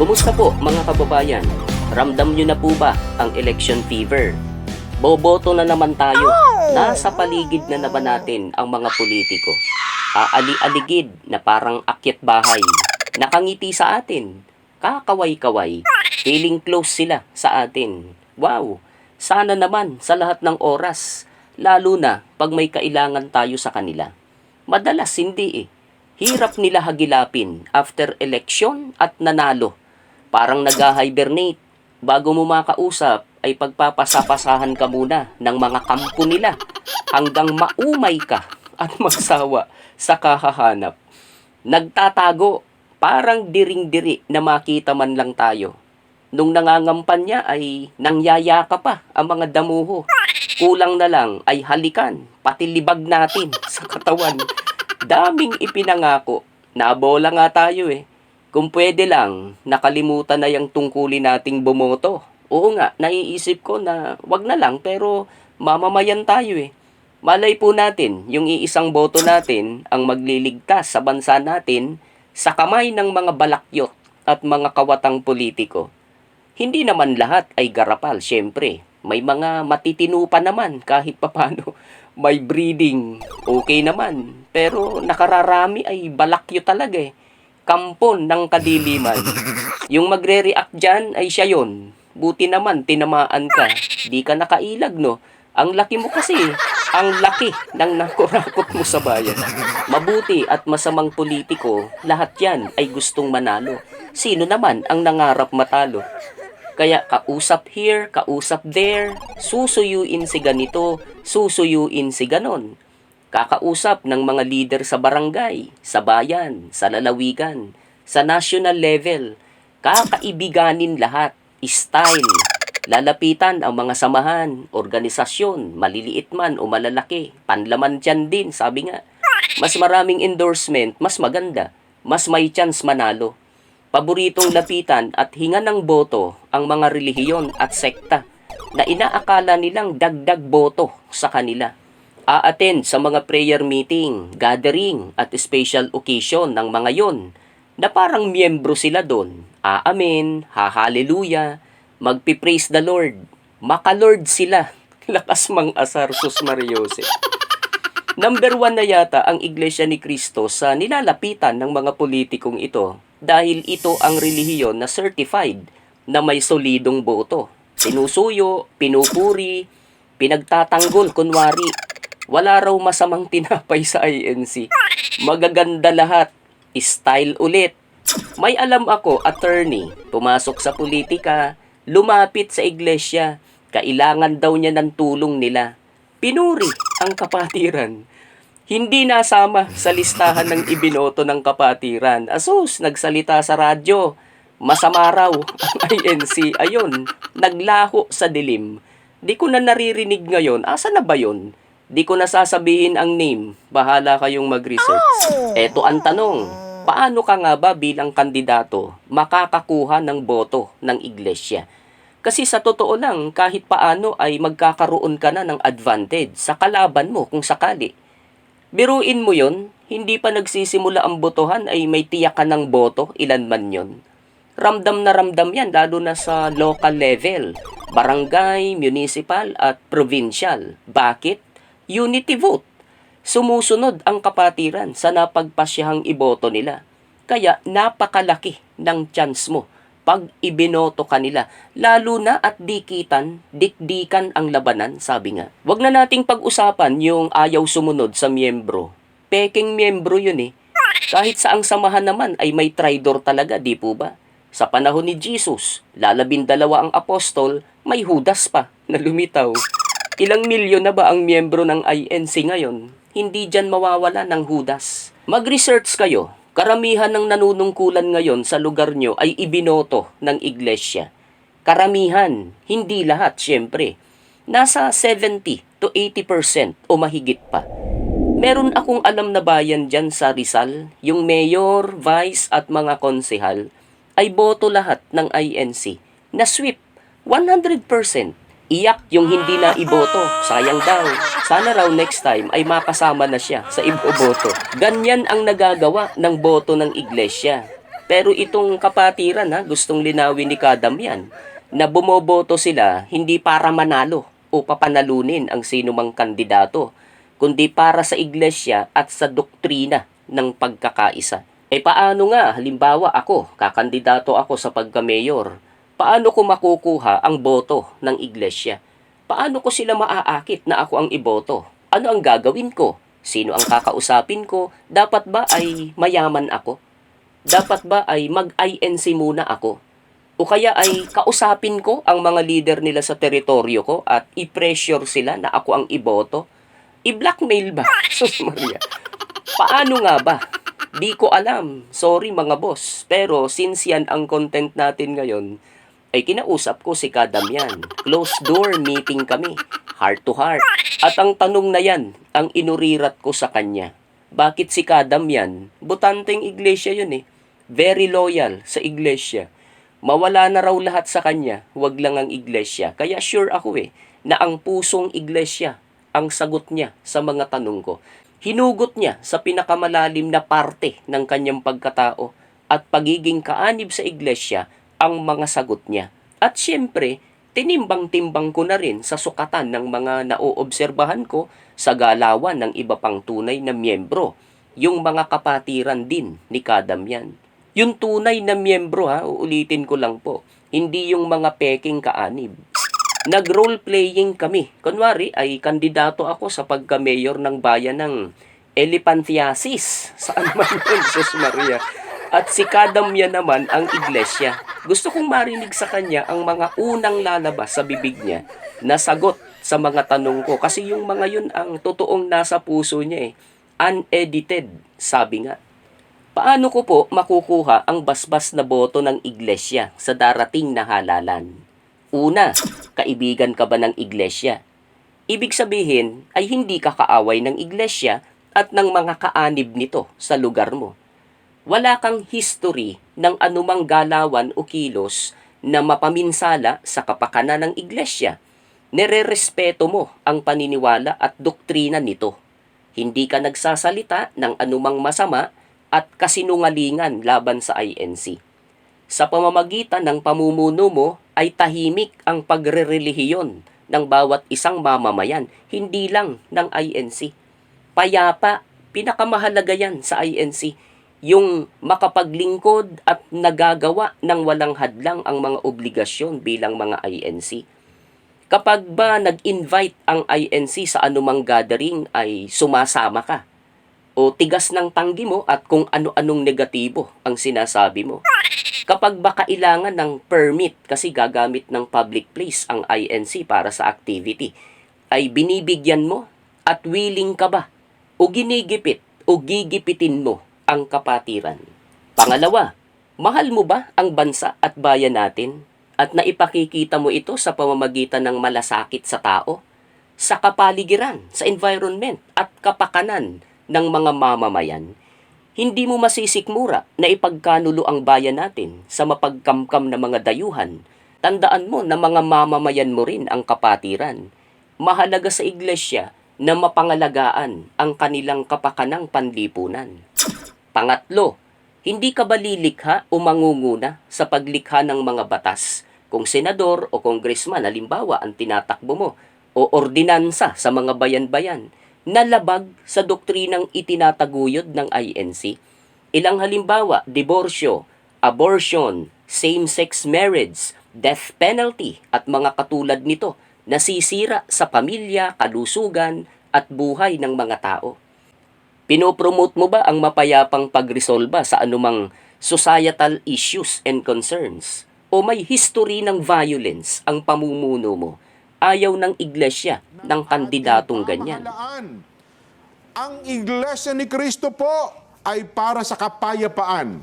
Kumusta po mga kababayan? Ramdam nyo na po ba ang election fever? Boboto na naman tayo. Nasa paligid na naman natin ang mga politiko. Aali-aligid na parang akyat bahay. Nakangiti sa atin. Kakaway-kaway. Feeling close sila sa atin. Wow! Sana naman sa lahat ng oras. Lalo na pag may kailangan tayo sa kanila. Madalas hindi eh. Hirap nila hagilapin after election at nanalo. Parang nag-hibernate. Bago mo makausap, ay pagpapasapasahan ka muna ng mga kampo nila hanggang maumay ka at magsawa sa kahahanap. Nagtatago, parang diring-diri na makita man lang tayo. Nung nangangampan niya ay nangyayaka pa ang mga damuho. Kulang na lang ay halikan, pati libag natin sa katawan. Daming ipinangako. Nabola nga tayo eh. Kung pwede lang, nakalimutan na yung tungkulin nating bumoto. Oo nga, naiisip ko na wag na lang pero mamamayan tayo eh. Malay po natin, yung iisang boto natin ang magliligtas sa bansa natin sa kamay ng mga balakyot at mga kawatang politiko. Hindi naman lahat ay garapal, syempre. May mga matitino pa naman kahit papano. May breeding, okay naman. Pero nakararami ay balakyo talaga eh. Kampon ng kadiliman. Yung magre-react dyan ay siya yon. Buti naman, tinamaan ka. Di ka nakailag, no? Ang laki mo kasi. Ang laki ng nakurakot mo sa bayan. Mabuti at masamang politiko, lahat yan ay gustong manalo. Sino naman ang nangarap matalo? Kaya kausap here, kausap there, susuyuin si ganito, susuyuin si ganon. Kakausap ng mga leader sa barangay, sa bayan, sa lalawigan, sa national level. Kakaibiganin lahat, style. Lalapitan ang mga samahan, organisasyon, maliliit man o malalaki. Panlaman dyan din, sabi nga. Mas maraming endorsement, mas maganda. Mas may chance manalo. Paboritong lapitan at hinga ng boto ang mga relihiyon at sekta na inaakala nilang dagdag boto sa kanila. A-attend sa mga prayer meeting, gathering at special occasion ng mga yon na parang miyembro sila doon. Aamen, ha-hallelujah, magpi-praise the Lord. Maka-Lord sila. Lakas mang asar sus Mariose. Number one na yata ang Iglesia ni Cristo sa nilalapitan ng mga politikong ito dahil ito ang relihiyon na certified na may solidong boto. Sinusuyo, pinupuri, pinagtatanggol kunwari. Wala raw masamang tinapay sa INC. Magaganda lahat. Style ulit. May alam ako, attorney, pumasok sa politika, lumapit sa iglesia, kailangan daw niya ng tulong nila. Pinuri ang kapatiran. Hindi nasama sa listahan ng ibinoto ng kapatiran. Asus, nagsalita sa radyo. Masama raw ang INC. Ayun, naglaho sa dilim. Di ko na naririnig ngayon. Asa na ba yun? Di ko na sasabihin ang name. Bahala kayong mag-research. Eto ang tanong. Paano ka nga ba bilang kandidato makakakuha ng boto ng iglesia? Kasi sa totoo lang, kahit paano ay magkakaroon ka na ng advantage sa kalaban mo kung sakali. Biruin mo yon, hindi pa nagsisimula ang botohan ay may tiyak ka ng boto, ilan man yon. Ramdam na ramdam yan, lalo na sa local level, barangay, municipal at provincial. Bakit? Unity vote. Sumusunod ang kapatiran sa napagpasyahang iboto nila. Kaya napakalaki ng chance mo pag ibinoto kanila. Lalo na at dikitan, dikdikan ang labanan, sabi nga. Huwag na nating pag-usapan yung ayaw sumunod sa miyembro. Peking miyembro yun eh. Kahit sa ang samahan naman ay may traidor talaga, di po ba? Sa panahon ni Jesus, lalabindalawa ang apostol, may hudas pa na lumitaw. Ilang milyon na ba ang miyembro ng INC ngayon? Hindi dyan mawawala ng hudas. Mag-research kayo. Karamihan ng nanunungkulan ngayon sa lugar nyo ay ibinoto ng iglesia. Karamihan, hindi lahat syempre. Nasa 70 to 80% o mahigit pa. Meron akong alam na bayan dyan sa Rizal, yung mayor, vice at mga konsehal ay boto lahat ng INC na sweep 100%. Iyak yung hindi na iboto. Sayang daw. Sana raw next time ay makasama na siya sa iboboto. Ganyan ang nagagawa ng boto ng iglesia. Pero itong kapatiran ha, gustong linawin ni Kadam yan, na bumoboto sila hindi para manalo o papanalunin ang sino mang kandidato, kundi para sa iglesia at sa doktrina ng pagkakaisa. Eh paano nga, halimbawa ako, kakandidato ako sa pagka-mayor, paano ko makukuha ang boto ng iglesia? Paano ko sila maaakit na ako ang iboto? Ano ang gagawin ko? Sino ang kakausapin ko? Dapat ba ay mayaman ako? Dapat ba ay mag-INC muna ako? O kaya ay kausapin ko ang mga leader nila sa teritoryo ko at i-pressure sila na ako ang iboto? I-blackmail ba? Sus Maria. Paano nga ba? Di ko alam. Sorry mga boss. Pero since yan ang content natin ngayon, ay kinausap ko si Kadamian. Closed door meeting kami. Heart to heart. At ang tanong na yan, ang inurirat ko sa kanya. Bakit si Kadamian? Butanteng iglesia yun eh. Very loyal sa iglesia. Mawala na raw lahat sa kanya, wag lang ang iglesia. Kaya sure ako eh, na ang pusong iglesia ang sagot niya sa mga tanong ko. Hinugot niya sa pinakamalalim na parte ng kanyang pagkatao at pagiging kaanib sa iglesia ang mga sagot niya. At siyempre, tinimbang-timbang ko na rin sa sukatan ng mga naoobserbahan ko sa galawan ng iba pang tunay na miyembro, yung mga kapatiran din ni Kadamyan. Yung tunay na miyembro ha, uulitin ko lang po, hindi yung mga peking kaanib. Nag-role playing kami. Kunwari ay kandidato ako sa pagka-mayor ng bayan ng Elephantiasis. Saan man yun, Sus Maria. At si Kadamya naman ang iglesia. Gusto kong marinig sa kanya ang mga unang lalabas sa bibig niya na sagot sa mga tanong ko. Kasi yung mga yun ang totoong nasa puso niya eh. Unedited, sabi nga. Paano ko po makukuha ang basbas na boto ng iglesia sa darating na halalan? Una, kaibigan ka ba ng iglesia? Ibig sabihin ay hindi ka kaaway ng iglesia at ng mga kaanib nito sa lugar mo. Wala kang history ng anumang galawan o kilos na mapaminsala sa kapakanan ng iglesia. Nererespeto mo ang paniniwala at doktrina nito. Hindi ka nagsasalita ng anumang masama at kasinungalingan laban sa INC. Sa pamamagitan ng pamumuno mo ay tahimik ang pagrerelihiyon ng bawat isang mamamayan, hindi lang ng INC. Payapa, pinakamahalaga yan sa INC. Yung makapaglingkod at nagagawa ng walang hadlang ang mga obligasyon bilang mga INC. Kapag ba nag-invite ang INC sa anumang gathering ay sumasama ka o tigas ng tanggi mo at kung ano-anong negatibo ang sinasabi mo. Kapag ba kailangan ng permit kasi gagamit ng public place ang INC para sa activity, ay binibigyan mo at willing ka ba o ginigipit o gigipitin mo ang kapatiran. Pangalawa, mahal mo ba ang bansa at bayan natin at naipakikita mo ito sa pamamagitan ng malasakit sa tao, sa kapaligiran, sa environment at kapakanan ng mga mamamayan, hindi mo masisikmura na ipagkanulo ang bayan natin sa mapagkamkam na mga dayuhan. Tandaan mo na mga mamamayan mo rin ang kapatiran. Mahalaga sa iglesia na mapangalagaan ang kanilang kapakanang panlipunan. Pangatlo, hindi ka ba lilikha o mangunguna sa paglikha ng mga batas kung senador o kongresman halimbawa ang tinatakbo mo o ordinansa sa mga bayan-bayan na labag sa doktrinang itinataguyod ng INC. Ilang halimbawa, diborsyo, abortion, same-sex marriage, death penalty at mga katulad nito nasisira sa pamilya, kalusugan at buhay ng mga tao. Pinopromote mo ba ang mapayapang pagresolba sa anumang societal issues and concerns? O may history ng violence ang pamumuno mo? Ayaw ng iglesia ng kandidatong ganyan. Ang Iglesia ni Kristo po ay para sa kapayapaan.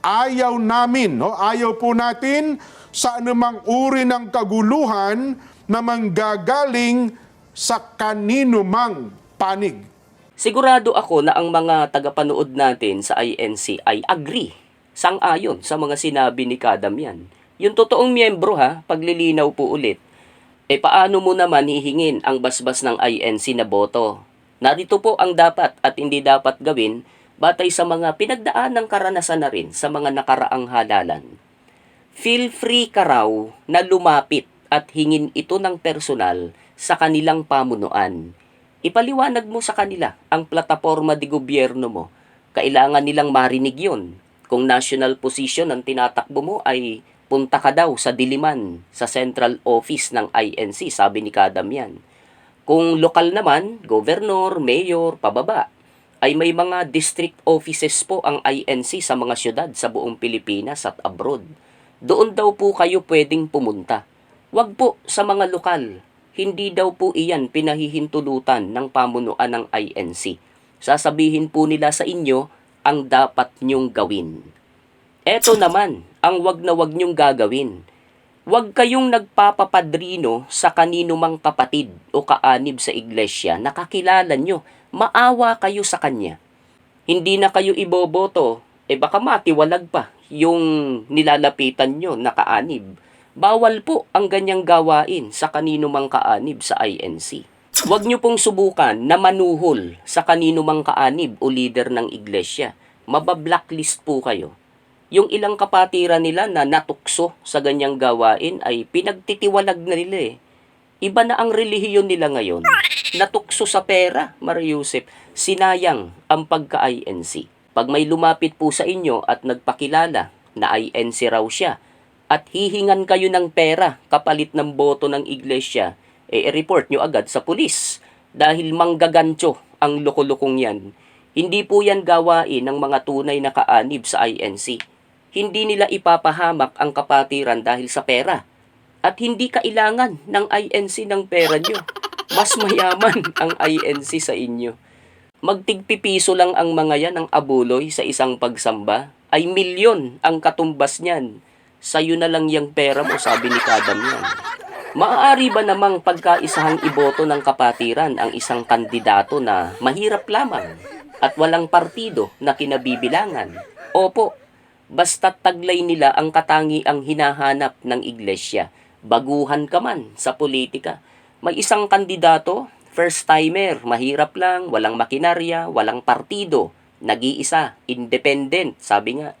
Ayaw namin, no? ayaw po natin sa anumang uri ng kaguluhan na manggagaling sa kanino mang panig. Sigurado ako na ang mga tagapanood natin sa INC ay agree, sang-ayon sa mga sinabi ni Kadamian. Yung totoong miyembro ha, paglilinaw po ulit, e paano mo naman hihingin ang basbas ng INC na boto? Narito po ang dapat at hindi dapat gawin batay sa mga pinagdaan ng karanasan na rin sa mga nakaraang halalan. Feel free ka raw na lumapit at hingin ito ng personal sa kanilang pamunuan. Ipaliwanag mo sa kanila ang plataforma di gobyerno mo. Kailangan nilang marinig yon. Kung national position ang tinatakbo mo ay punta ka daw sa Diliman, sa central office ng INC, sabi ni Kadamian. Kung lokal naman, governor, mayor, pababa, ay may mga district offices po ang INC sa mga syudad sa buong Pilipinas at abroad. Doon daw po kayo pwedeng pumunta. Wag po sa mga lokal. Hindi daw po iyan pinahihintulutan ng pamunuan ng INC. Sasabihin po nila sa inyo ang dapat nyong gawin. Eto naman ang wag na wag nyong gagawin. Huwag kayong nagpapapadrino sa kanino mang kapatid o kaanib sa iglesia na kakilala nyo. Maawa kayo sa kanya. Hindi na kayo iboboto, eh baka matiwalag pa yung nilalapitan nyo na kaanib. Bawal po ang ganyang gawain sa kanino mang kaanib sa INC. Huwag nyo pong subukan na manuhol sa kanino mang kaanib o leader ng iglesia. Mabablacklist po kayo yung ilang kapatiran nila na natukso sa ganyang gawain ay pinagtitiwalag na nila eh. Iba na ang relihiyon nila ngayon. Natukso sa pera, Mariusip. Sinayang ang pagka-INC. Pag may lumapit po sa inyo at nagpakilala na INC raw siya at hihingan kayo ng pera kapalit ng boto ng iglesia, eh i-report nyo agad sa pulis dahil manggagancho ang loko-lokong yan. Hindi po yan gawain ng mga tunay na kaanib sa INC hindi nila ipapahamak ang kapatiran dahil sa pera. At hindi kailangan ng INC ng pera nyo. Mas mayaman ang INC sa inyo. Magtigpipiso lang ang mga yan ng abuloy sa isang pagsamba, ay milyon ang katumbas niyan. Sa'yo na lang yung pera mo, sabi ni Kadam yan. Maaari ba namang pagkaisahang iboto ng kapatiran ang isang kandidato na mahirap lamang at walang partido na kinabibilangan? Opo, Basta taglay nila ang katangiang hinahanap ng iglesia. Baguhan ka man sa politika. May isang kandidato, first timer, mahirap lang, walang makinarya, walang partido, nag-iisa, independent, sabi nga.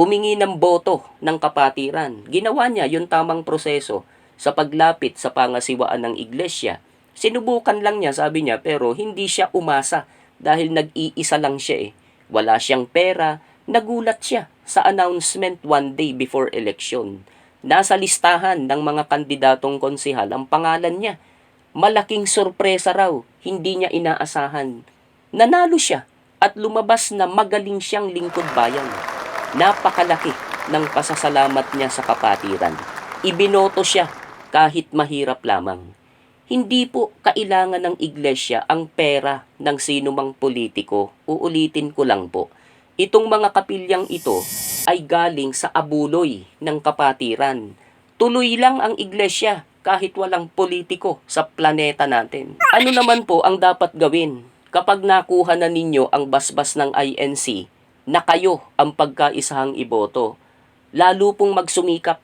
Humingi ng boto ng kapatiran. Ginawa niya yung tamang proseso sa paglapit sa pangasiwaan ng iglesia. Sinubukan lang niya, sabi niya, pero hindi siya umasa dahil nag-iisa lang siya eh. Wala siyang pera, nagulat siya sa announcement one day before election. Nasa listahan ng mga kandidatong konsihal ang pangalan niya. Malaking sorpresa raw, hindi niya inaasahan. Nanalo siya at lumabas na magaling siyang lingkod bayan. Napakalaki ng pasasalamat niya sa kapatiran. Ibinoto siya kahit mahirap lamang. Hindi po kailangan ng iglesia ang pera ng sino mang politiko. Uulitin ko lang po Itong mga kapilyang ito ay galing sa abuloy ng kapatiran. Tuloy lang ang iglesia kahit walang politiko sa planeta natin. Ano naman po ang dapat gawin kapag nakuha na ninyo ang basbas ng INC na kayo ang pagkaisahang iboto? Lalo pong magsumikap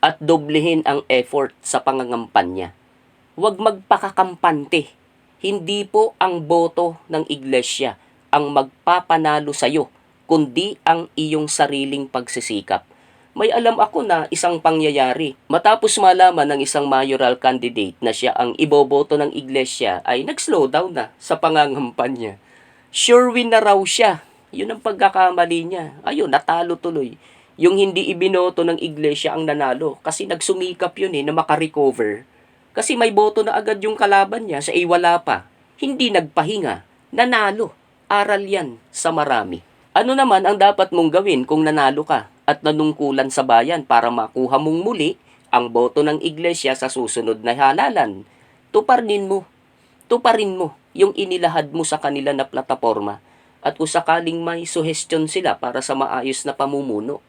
at doblehin ang effort sa pangangampanya. Huwag magpakakampante. Hindi po ang boto ng iglesia ang magpapanalo sa iyo kundi ang iyong sariling pagsisikap. May alam ako na isang pangyayari. Matapos malaman ng isang mayoral candidate na siya ang iboboto ng iglesia ay nag-slow down na sa pangangampanya. Sure win na raw siya. Yun ang pagkakamali niya. Ayun, natalo tuloy. Yung hindi ibinoto ng iglesia ang nanalo kasi nagsumikap yun eh na makarecover. Kasi may boto na agad yung kalaban niya sa iwala pa. Hindi nagpahinga. Nanalo. Aral yan sa marami. Ano naman ang dapat mong gawin kung nanalo ka at nanungkulan sa bayan para makuha mong muli ang boto ng iglesia sa susunod na halalan? Tuparin mo. Tuparin mo yung inilahad mo sa kanila na plataforma at kung sakaling may suhestyon sila para sa maayos na pamumuno,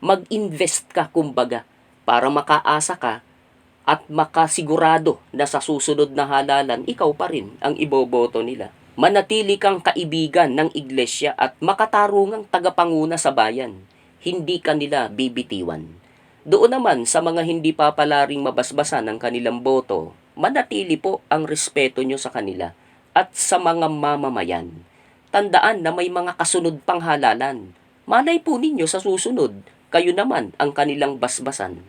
mag-invest ka kumbaga para makaasa ka at makasigurado na sa susunod na halalan, ikaw pa rin ang iboboto nila manatili kang kaibigan ng iglesia at makatarungang tagapanguna sa bayan. Hindi kanila bibitiwan. Doon naman sa mga hindi papalaring mabasbasan ng kanilang boto, manatili po ang respeto nyo sa kanila at sa mga mamamayan. Tandaan na may mga kasunod pang halalan. Malay po ninyo sa susunod, kayo naman ang kanilang basbasan.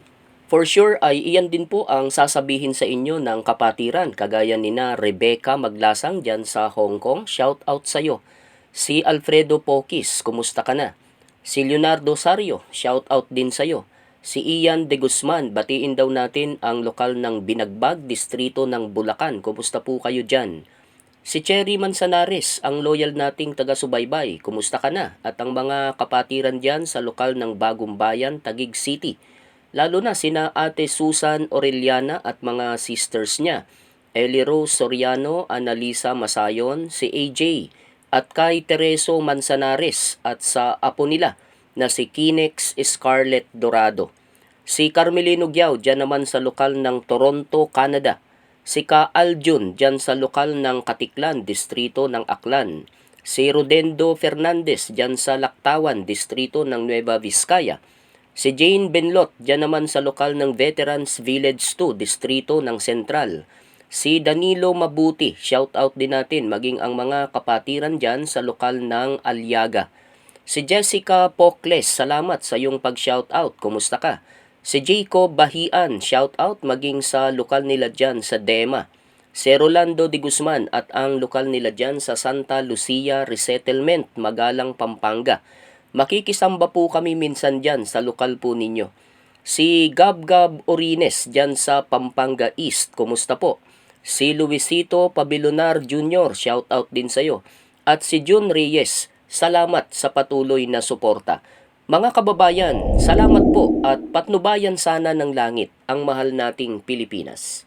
For sure ay iyan din po ang sasabihin sa inyo ng kapatiran kagaya ni na Rebecca Maglasang dyan sa Hong Kong. Shout out sa iyo. Si Alfredo Pokis, kumusta ka na? Si Leonardo Sario, shout out din sa iyo. Si Ian De Guzman, batiin daw natin ang lokal ng Binagbag, distrito ng Bulacan. Kumusta po kayo dyan? Si Cherry Manzanares, ang loyal nating taga-subaybay, kumusta ka na? At ang mga kapatiran dyan sa lokal ng Bagong Bayan, Taguig City. Lalo na sina Ate Susan Orellana at mga sisters niya. Eli Rose Soriano, Analisa Masayon, si AJ, at kay Tereso Manzanares at sa apo nila na si Kinex Scarlett Dorado. Si Carmelino Giao, dyan naman sa lokal ng Toronto, Canada. Si Ka Aljun, dyan sa lokal ng Katiklan, distrito ng Aklan. Si Rodendo Fernandez, dyan sa Laktawan, distrito ng Nueva Vizcaya. Si Jane Benlot, dyan naman sa lokal ng Veterans Village 2, distrito ng Central. Si Danilo Mabuti, shout out din natin, maging ang mga kapatiran dyan sa lokal ng Aliaga. Si Jessica Pokles, salamat sa iyong pag-shout out. Kumusta ka? Si Jacob Bahian, shout out maging sa lokal nila dyan sa Dema. Si Rolando de Guzman at ang lokal nila dyan sa Santa Lucia Resettlement, Magalang, Pampanga. Makikisamba po kami minsan dyan sa lokal po ninyo. Si Gab Gab Orines dyan sa Pampanga East, kumusta po? Si Luisito Pabilonar Jr., shout out din sa'yo. At si Jun Reyes, salamat sa patuloy na suporta. Mga kababayan, salamat po at patnubayan sana ng langit ang mahal nating Pilipinas.